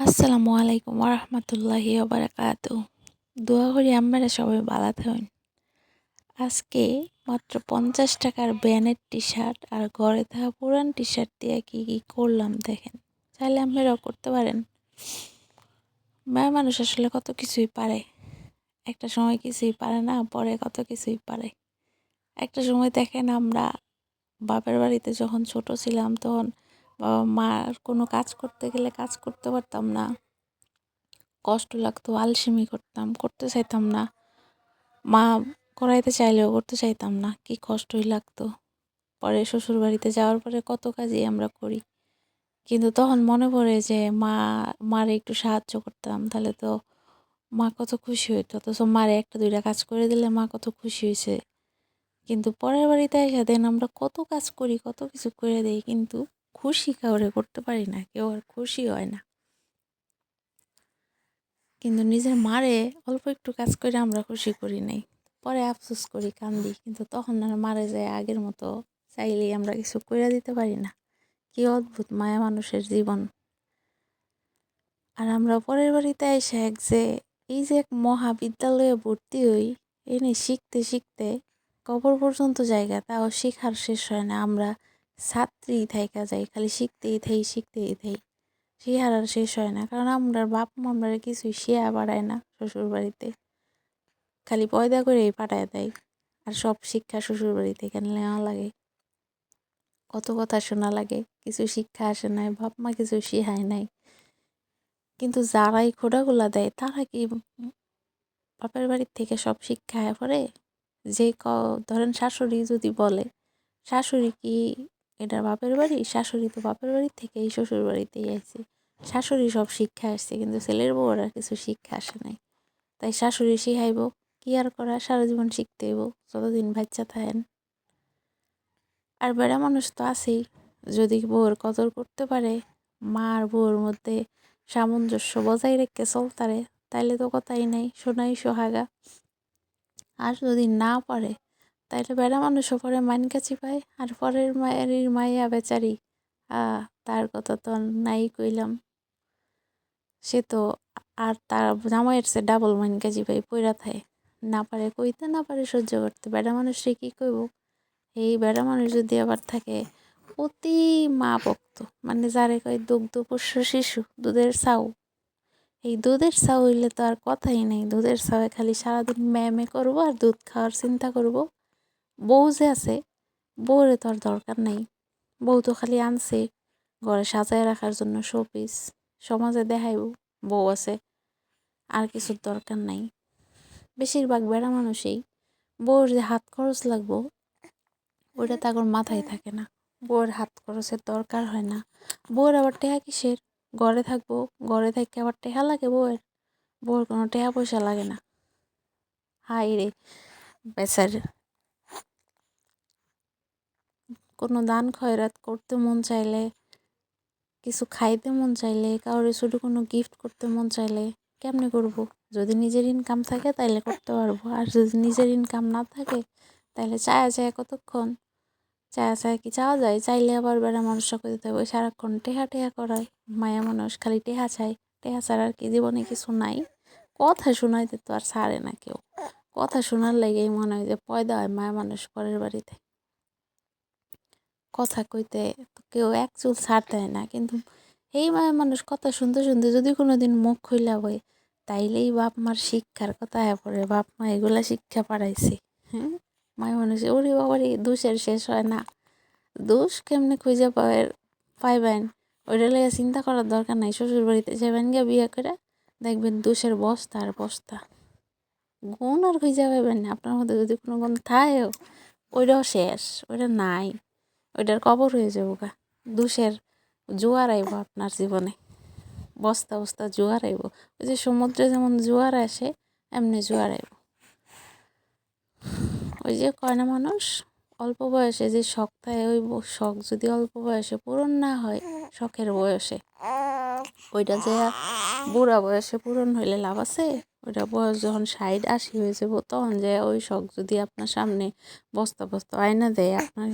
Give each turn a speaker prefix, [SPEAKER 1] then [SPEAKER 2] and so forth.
[SPEAKER 1] আসসালামু আলাইকুম রহমতুল্লাহি বারাকাত দোয়া করি আমরা সবাই ভালো থাকেন। আজকে মাত্র পঞ্চাশ টাকার ব্যানের টি শার্ট আর ঘরে থাকা পুরান টি শার্ট দিয়ে কী কী করলাম দেখেন। চাইলে আপনারাও করতে পারেন। মেয়ে মানুষ আসলে কত কিছুই পারে। একটা সময় কিছুই পারে না, পরে কত কিছুই পারে। একটা সময় দেখেন আমরা বাপের বাড়িতে যখন ছোট ছিলাম তখন বাবা মার কোনো কাজ করতে গেলে কাজ করতে পারতাম না। কষ্ট লাগতো, আলসেমি করতাম, করতে চাইতাম না। মা করাইতে চাইলেও করতে চাইতাম না, কি কষ্টই লাগতো। পরে শ্বশুর বাড়িতে যাওয়ার পরে কত কাজই আমরা করি। কিন্তু তখন মনে পড়ে যে মা, মারে একটু সাহায্য করতাম, তাহলে তো মা কত খুশি হইতো। অথচ মারে একটা, দুইটা কাজ করে দিলে মা কত খুশি হয়েছে কিন্তু পরের বাড়িতে এসে দেন আমরা কত কাজ করি, কত কিছু করে দিই, কিন্তু খুশি কাউরে করতে পারি না, কেউ আর খুশি হয় না। কিন্তু নিজের মারে অল্প একটু কাজ করে আমরা খুশি করি নাই। পরে আফসোস করি, কান্দি, কিন্তু তখন আর মারে যায় আগের মতো। চাইলেই আমরা কিছু করে দিতে পারি না। কি অদ্ভুত মায়া মানুষের জীবন। আর আমরা পরের বাড়িতে এসে এক যে, এই যে এক মহাবিদ্যালয়ে ভর্তি হই, এনে শিখতে শিখতে কবর পর্যন্ত জায়গা, তাও শেখার শেষ হয় না। আমরা ছাত্রী থাইকা যাই খালি শিখতেই থাই শিখতেই থাই। শেখার আর শেষ হয় না, কারণ আমরা বাপ আমরা কিছুই শেয়া বাড়ায় না শ্বশুর বাড়িতে খালি পয়দা করেই পাঠায় দেয়, আর সব শিক্ষা শ্বশুর বাড়ি থেকে নেওয়া লাগে? কত কথা শোনা লাগে, কিছু শিক্ষা আসে নাই, বাপ মা কিছু শেখায় নাই। কিন্তু যারাই খোড়াগুলা দেয়, তারা কি বাপের বাড়ির থেকে সব শিক্ষা পড়ে? যে ক, ধরেন শাশুড়ি যদি বলে, শাশুড়ি কি এটা বাপের বাড়ি, শাশুড়ি তো বাপের বাড়ি থেকেই শ্বশুর বাড়িতেই আইছে। শাশুড়ি সব শিক্ষা আসছে, কিন্তু ছেলের বউর কিছু শিক্ষা আসে নাই। তাই শাশুড়ি শিখাইব, কি আর করা, সারা জীবন শিখতে হইব, যতদিন বাচ্চা থাকেন। আর বেড়া মানুষ তো আছেই, যদি বউর কদর করতে পারে, মা আর বউর মধ্যে সামঞ্জস্য বজায় রেখে চলতারে, তাইলে তো কথাই নাই সোনাই সোহাগা। আর যদি না পারে তাইলে বেড়া মানুষও পরে কাছি পায়, আর পরের মায়ের মাইয়া বেচারি, আ, তার কথা তো নাই কইলাম। সে তো আর তার জামাইয়ের সে ডাবল মাইন কাজি পাই পইরা থায়। না পারে কইতে, না পারে সহ্য করতে। বেড়া মানুষরে কী কইব? এই বেড়া মানুষ যদি আবার থাকে, অতি মা ভক্ত। মানে যারে কয় দুগ্ধ পোষ্য শিশু, দুধের সাউ এই দুধের সাউ হইলে তো আর কথাই নেই। দুধের ছাউয়ে খালি সারাদিন ম্যামে করব আর দুধ খাওয়ার চিন্তা করব। বউ যে আছে, বউরে তো আর দরকার নেই। বউ তো খালি আনছে, ঘরে সাজায় রাখার জন্য শোপিস সমাজে দেখাইব, বউ আছে, আর কিছুর দরকার নাই। বেশিরভাগ বেড়া মানুষই বউর যে হাত খরচ লাগবো, ওইটা তাগর মাথায় থাকে না। বউয়ের হাত খরচের দরকার হয় না। বউয়ের আবার টেহা কিসের? ঘরে থাকব, ঘরে থাকতে আবার টেহা লাগে বউয়ের? বউয়ের কোনো টেহা পয়সা লাগে না। হাই রে, বেচার কোনো দান খয়রাত করতে মন চাইলে, কিছু খাইতে মন চাইলে কাউরে ছোটো কোনো গিফট করতে মন চাইলে কেমনে করব? যদি নিজের ইনকাম থাকে তাইলে করতে পারব, আর যদি নিজের ইনকাম না থাকে তাহলে চায়া যায় কতক্ষণ? চায়া চায়া কি চাওয়া যায়? চাইলে আবার বেড়া মানুষরা দিতে হবে সারাক্ষণ টেহা টেহা করায়। মায়া মানুষ খালি টেহা চায়। টেহা ছাড়া আর কি জীবনে কিছু নাই। কথা শোনাইতে তো আর ছাড়ে না কেউ। কথা শোনার লেগেই মনে হয় যে পয়দা হয় মায়া মানুষ পরের বাড়িতে। কথা কইতে কেউ এক চুল ছাড় দেয় না। কিন্তু এই মায়ের মানুষ কথা শুনতে শুনতে যদি কোনো দিন মুখ খুইলা হয় তাইলেই বাপ মার শিক্ষার কথা হয়ে পড়ে। বাপ মা এগুলা শিক্ষা পাড়াইছে। হ্যাঁ? মায়া মানুষ, ওরে বাবারে দোষের শেষ হয় না। দোষ কেমনে খুঁজে পাওয়ার, পাইবেন? ওইটা লেগে চিন্তা করার দরকার নাই। শ্বশুর বাড়িতে যাবেন গিয়ে বিয়ে করে দেখবেন দোষের বস্তা আর বস্তা। গুণ আর খুঁজে পাইবেন না। আপনার মধ্যে যদি কোনো গুণ থাকেও ওইটাও শেষ, ওইটা নাই। ওইটার কবর হয়ে যাব গা। দুষের জোয়ার আইব আপনার জীবনে। বস্তা বস্তা জোয়ার আইব। ওই যে সমুদ্রে যেমন জোয়ার আসে, এমনি জোয়ার আইব। ওই যে কয়না মানুষ? অল্প বয়সে যে শখ থাকে ওই শখ যদি অল্প বয়সে পূরণ না হয়, শখের বয়সে। ওইটা যে বুড়া বয়সে পূরণ হইলে লাভ আছে? ওইটা বয়স যখন ষাট আশি হয়ে যাব, তখন যে ওই শখ যদি আপনার সামনে বস্তা বস্তা আয়না দেয়, আপনার